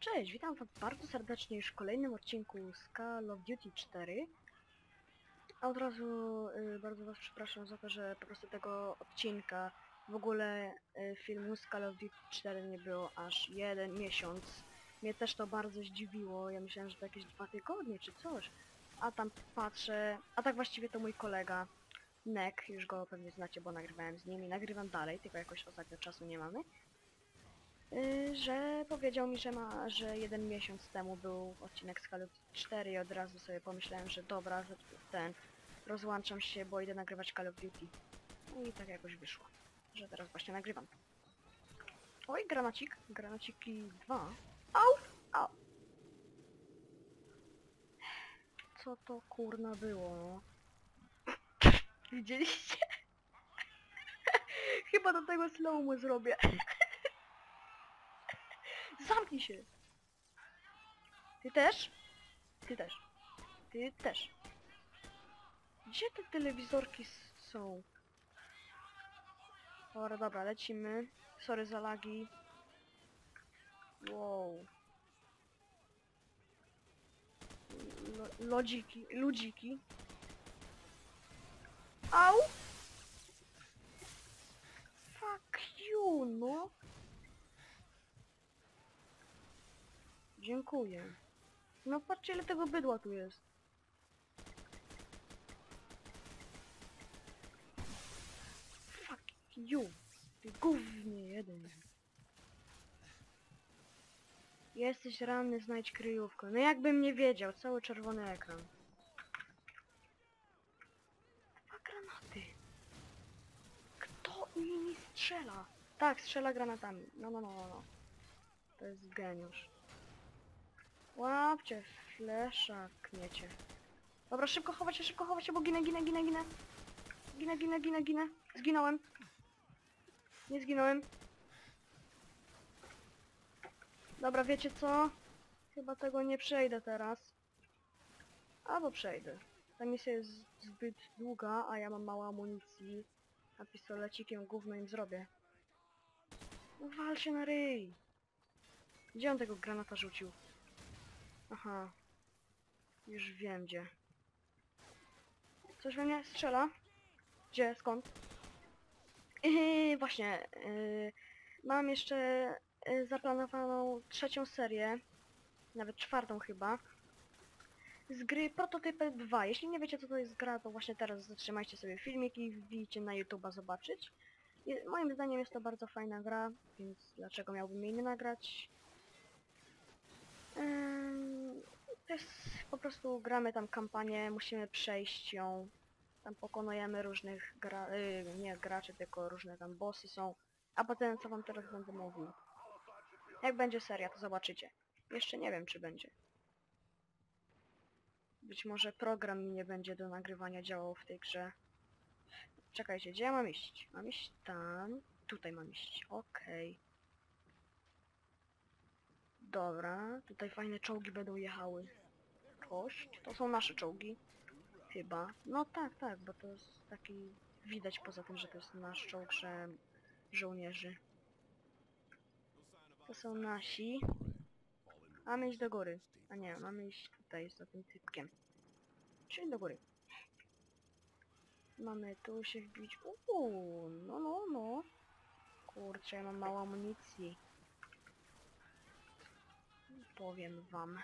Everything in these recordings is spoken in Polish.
cześć, witam was bardzo serdecznie już w kolejnym odcinku z Call of Duty 4. A od razu y, bardzo was przepraszam za to, że po prostu tego odcinka, w ogóle y, filmu z Call of Duty 4 nie było aż jeden miesiąc. Mnie też to bardzo zdziwiło, ja myślałem, że to jakieś dwa tygodnie czy coś. A tam patrzę, a tak właściwie to mój kolega Nek, już go pewnie znacie, bo nagrywałem z nim i nagrywam dalej, tylko jakoś ostatnio czasu nie mamy. Y, że powiedział mi, że ma, że jeden miesiąc temu był odcinek z Duty 4 i od razu sobie pomyślałem, że dobra, że ten, rozłączam się, bo idę nagrywać Call of Duty. No i tak jakoś wyszło, że teraz właśnie nagrywam. Oj, granacik, granaciki 2. Au, au. Co to kurna było? Widzieliście? Chyba do tego slow zrobię. Zamknij się! Ty też? Ty też. Ty też. Gdzie te telewizorki są? Dobra, dobra, lecimy. Sorry za lagi. Wow. Lo lodziki, ludziki. Au! Fuck you, no! Dziękuję. No patrzcie ile tego bydła tu jest. Fuck you. Ty gównie jeden. Jesteś ranny, znajdź kryjówkę. No jakbym nie wiedział, cały czerwony ekran. Dwa granaty. Kto nimi strzela? Tak, strzela granatami. No, no, no, no, no. To jest geniusz. Łapcie, flesza, kniecie. Dobra, szybko chować się, szybko chować się, bo ginę, ginę, ginę, ginę. Ginę, ginę, ginę, ginę. Zginąłem. Nie zginąłem. Dobra, wiecie co? Chyba tego nie przejdę teraz. Albo przejdę. Ta misja jest zbyt długa, a ja mam mało amunicji. A pistolecikiem gówno im zrobię. No wal się na ryj. Gdzie on tego granata rzucił? Aha. Już wiem gdzie. Coś we mnie strzela? Gdzie? Skąd? Yy, właśnie. Yy, mam jeszcze yy, zaplanowaną trzecią serię. Nawet czwartą chyba. Z gry Prototype 2. Jeśli nie wiecie co to jest gra, to właśnie teraz zatrzymajcie sobie filmik i wbijcie na YouTube'a zobaczyć. I moim zdaniem jest to bardzo fajna gra, więc dlaczego miałbym jej nie nagrać? Ym, To jest po prostu gramy tam kampanię, musimy przejść ją. Tam pokonujemy różnych gra, y, nie graczy, tylko różne tam bossy są. A potem co wam teraz będę mówił. Jak będzie seria, to zobaczycie. Jeszcze nie wiem czy będzie. Być może program mi nie będzie do nagrywania działał w tej grze. Czekajcie, gdzie ja mam iść? Mam iść tam. Tutaj mam iść. Okej. Dobra, tutaj fajne czołgi będą jechały. Cześć, to są nasze czołgi. Chyba. No tak, tak, bo to jest taki... Widać poza tym, że to jest nasz czołg, że żołnierzy. To są nasi. Mamy iść do góry. A nie, mamy iść tutaj za tym typkiem. Czyli do góry. Mamy tu się wbić. Uuu, no no no. Kurczę, ja mam mało amunicji. Powiem wam.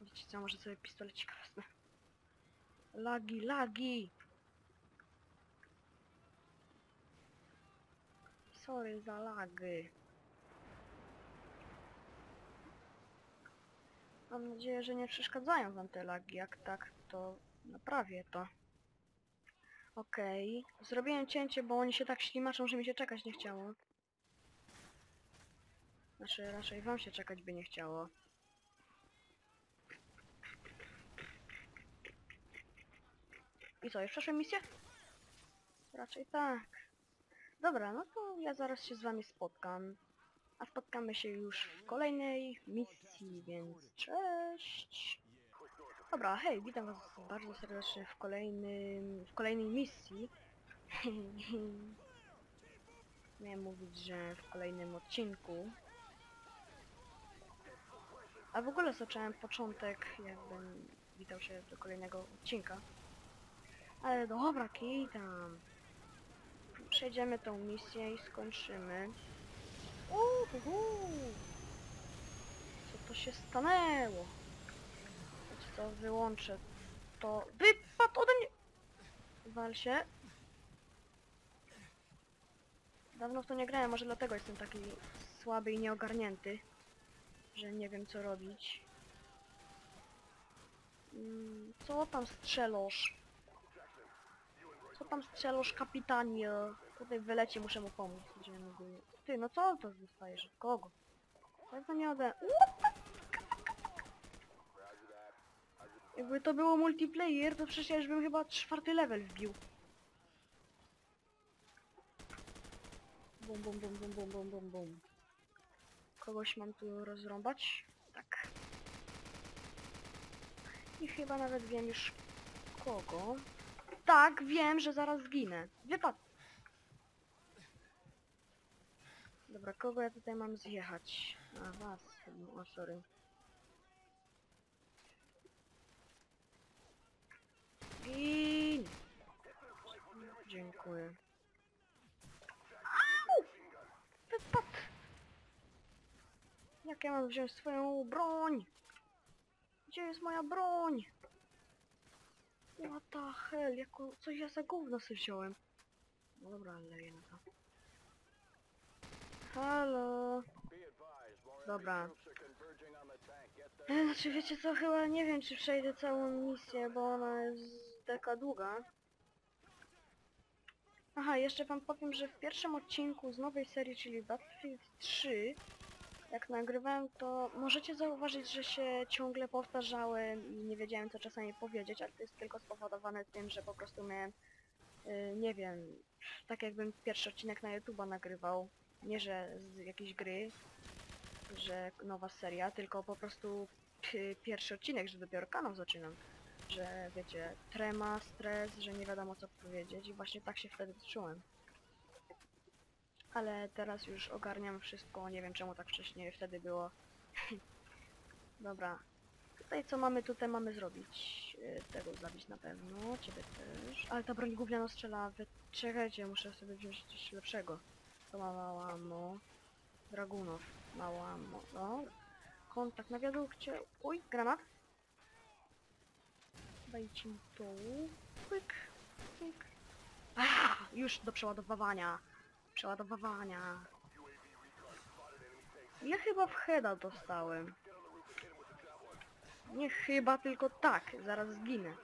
Wiecie co, może sobie pistolecik wezmę. Lagi, lagi! Sorry za lagi. Mam nadzieję, że nie przeszkadzają wam te lagi. Jak tak, to naprawię to. Okej. Zrobiłem cięcie, bo oni się tak ślimaczą, że mi się czekać nie chciało. Znaczy, raczej wam się czekać by nie chciało. I co, już przeszłem misję? Raczej tak. Dobra, no to ja zaraz się z wami spotkam. A spotkamy się już w kolejnej misji, więc cześć! Dobra, hej, witam was bardzo serdecznie w kolejnym, w kolejnej misji. Miałem mówić, że w kolejnym odcinku. A w ogóle zacząłem początek, jakbym witał się do kolejnego odcinka. Ale dobra, kij tam. Przejdziemy tą misję i skończymy. Uhuhu. Co to się stanęło? Wiecie co, wyłączę to. Wypadł ode mnie! Wal się. Dawno w to nie grałem, może dlatego jestem taki słaby i nieogarnięty, że nie wiem co robić. Mm, Co tam strzelasz? Co tam strzelasz, kapitanie? Tutaj wylecie, muszę mu pomóc. Ty, no co to zostajesz? Od kogo? Pewno nie ode... Jakby to było multiplayer, to przecież bym chyba czwarty level wbił. Bum, bum, bum, bum, bum, bum, bum, bum. Kogoś mam tu rozrąbać? Tak. I chyba nawet wiem już kogo. Tak, wiem, że zaraz zginę. Wypad. Dobra, kogo ja tutaj mam zjechać? A, was. O, sorry. Gin! Dziękuję. Au! Wypad! Jak ja mam wziąć swoją broń? Gdzie jest moja broń? What the hell? Jako, co ja za gówno sobie wziąłem? No dobra, leję na to. Halo? Dobra. E, Znaczy wiecie co, chyba nie wiem czy przejdę całą misję, bo ona jest taka długa. Aha, jeszcze wam powiem, że w pierwszym odcinku z nowej serii, czyli Battlefield 3, jak nagrywałem, to możecie zauważyć, że się ciągle powtarzałem i nie wiedziałem co czasami powiedzieć, ale to jest tylko spowodowane tym, że po prostu miałem, y, nie wiem, tak jakbym pierwszy odcinek na YouTube'a nagrywał, nie że z jakiejś gry, że nowa seria, tylko po prostu pi- pierwszy odcinek, że dopiero kanał zaczynam. Że wiecie, trema, stres, że nie wiadomo co powiedzieć i właśnie tak się wtedy czułem. Ale teraz już ogarniam wszystko, nie wiem czemu tak wcześniej wtedy było. Dobra. Tutaj co mamy tutaj mamy zrobić? Yy, Tego zabić na pewno, ciebie też. Ale ta broń gówniano strzela, wy... czekajcie, muszę sobie wziąć coś lepszego. To ma mało ammo. Dragunów, mało ammo, no. Kontakt na wiadukcie. Uj, granat. Dajcie mi tu. Pyk, pyk. A, już do przeładowywania. Przeładowywania. Ja chyba w heada dostałem. Nie chyba, tylko tak. Zaraz zginę.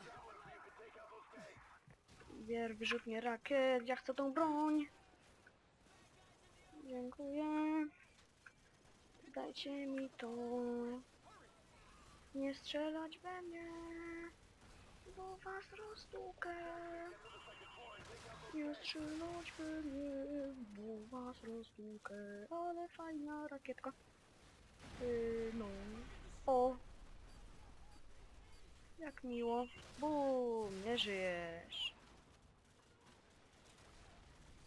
Bier wyrzutnie rakiet. Ja chcę tą broń. Dziękuję. Dajcie mi to. Nie strzelać we mnie. Bo was rozdukę. Nie strzelać mnie, bo was rozdukę. Ale fajna rakietka. Yy, no. O. Jak miło. Bum, nie żyjesz.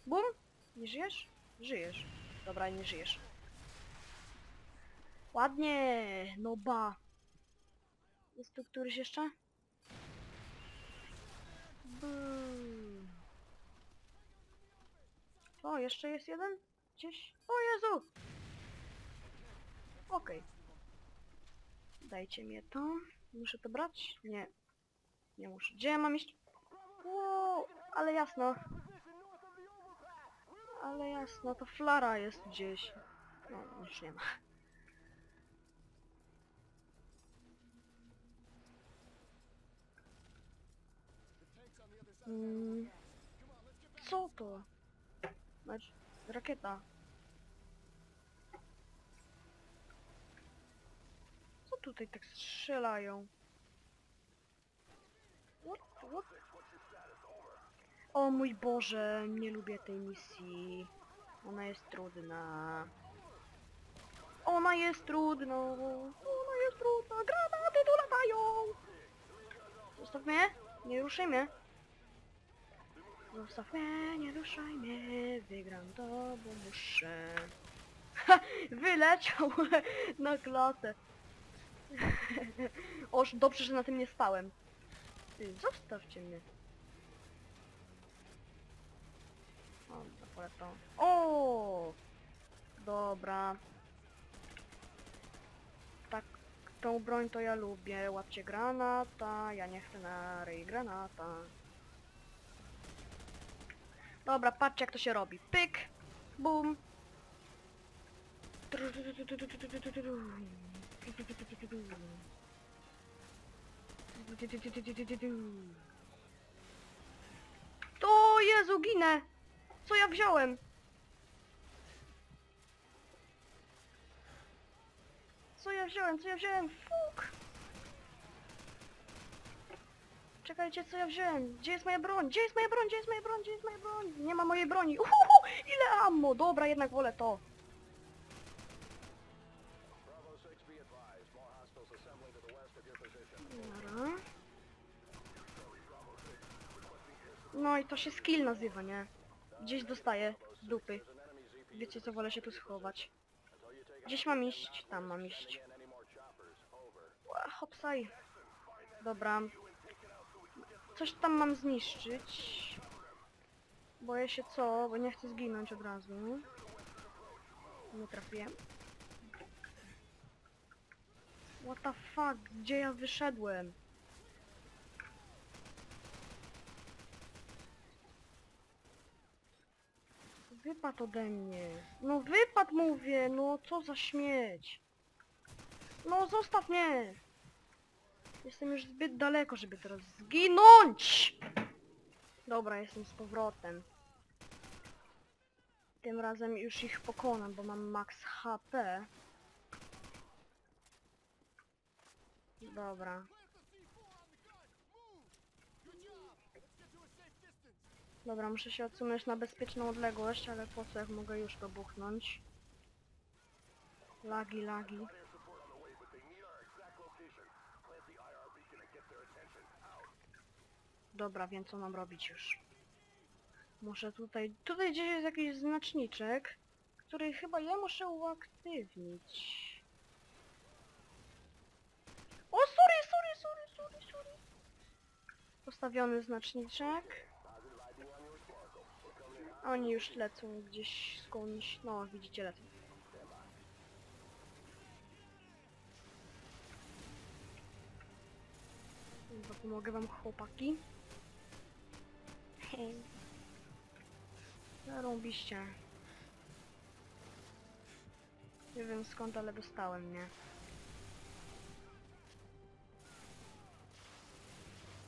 Bum, nie żyjesz? Żyjesz. Dobra, nie żyjesz. Ładnie, no ba. Jest tu któryś jeszcze? Bum. O, jeszcze jest jeden? Gdzieś? O Jezu! Okej. Dajcie mi to. Muszę to brać? Nie. Nie muszę. Gdzie ja mam iść? Wow, ale jasno. Ale jasno, to flara jest gdzieś. No, już nie ma. Mm, co to? Znaczy, rakieta. Co tutaj tak strzelają? What? What? O mój Boże, nie lubię tej misji. Ona jest trudna. Ona jest trudna. Ona jest trudna. Granaty tu latają. Zostaw mnie. Nie ruszaj mnie. Zostaw mnie, nie ruszaj mnie, wygram to, bo muszę. Ha! Wyleciał na klatę. Oż dobrze, że na tym nie spałem. Zostawcie mnie. O. O! Dobra. Tak, tą broń to ja lubię. Łapcie granata, ja nie chcę na ryj granata. Dobra, patrzcie jak to się robi. Pyk! Bum! To Jezu, ginę! Co ja wziąłem? Co ja wziąłem? Co ja wziąłem? Czekajcie, co ja wziąłem? Gdzie jest moja broń? Gdzie jest moja broń? Gdzie jest moja broń? Gdzie jest moja broń? Nie ma mojej broni. Uhuhu! Ile ammo? Dobra, jednak wolę to. Dobra. No i to się skill nazywa, nie? Gdzieś dostaję dupy. Wiecie co, wolę się tu schować. Gdzieś mam iść, tam mam iść. Hopsaj. Dobra. Coś tam mam zniszczyć. Boję się co, bo nie chcę zginąć od razu. Nie trafiłem. What the fuck? Gdzie ja wyszedłem? Wypadł ode mnie. No wypadł mówię, no co za śmieć. No zostaw mnie. Jestem już zbyt daleko, żeby teraz zginąć. Dobra, jestem z powrotem. Tym razem już ich pokonam, bo mam max HP. Dobra. Dobra, muszę się odsunąć na bezpieczną odległość, ale po co jak mogę już to buchnąć? Lagi, lagi. Dobra, wiem co mam robić już. Muszę tutaj... Tutaj gdzieś jest jakiś znaczniczek, który chyba ja muszę uaktywnić. O, sorry, sorry, sorry, sorry, sorry. Postawiony znaczniczek. Oni już lecą gdzieś skądś. No, widzicie, lecą. Chyba pomogę wam chłopaki. Zarąbiście. Nie wiem skąd, ale dostałem, nie?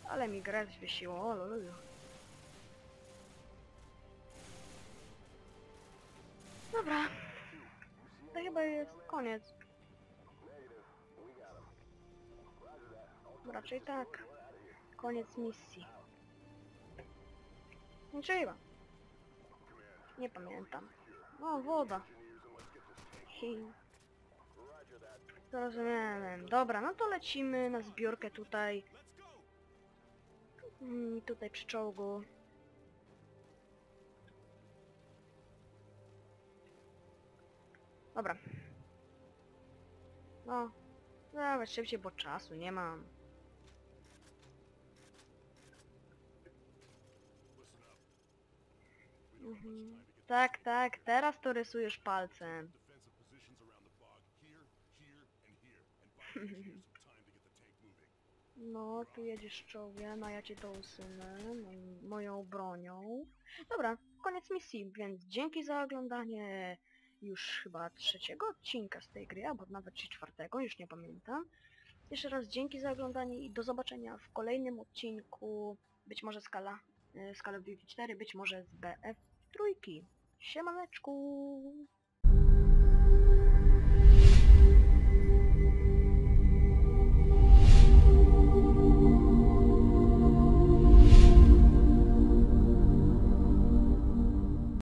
Ale mi grę zwiesiło, o. Dobra. To chyba jest koniec. Raczej tak. Koniec misji. Chyba. Nie pamiętam. O, woda. Zrozumiałem. Dobra, no to lecimy na zbiórkę tutaj. Mm, tutaj przy czołgu. Dobra. No. Dawać szybciej, bo czasu nie mam. Tak, tak, teraz to rysujesz palcem. No, tu jedziesz czołgiem, a ja cię to usunę moim- moją bronią. Dobra, koniec misji, więc dzięki za oglądanie już chyba trzeciego odcinka z tej gry, albo nawet czy czwartego, już nie pamiętam. Jeszcze raz dzięki za oglądanie i do zobaczenia w kolejnym odcinku, być może skala, y, Call of Duty 4, być może z BF trojky. Šemanečku.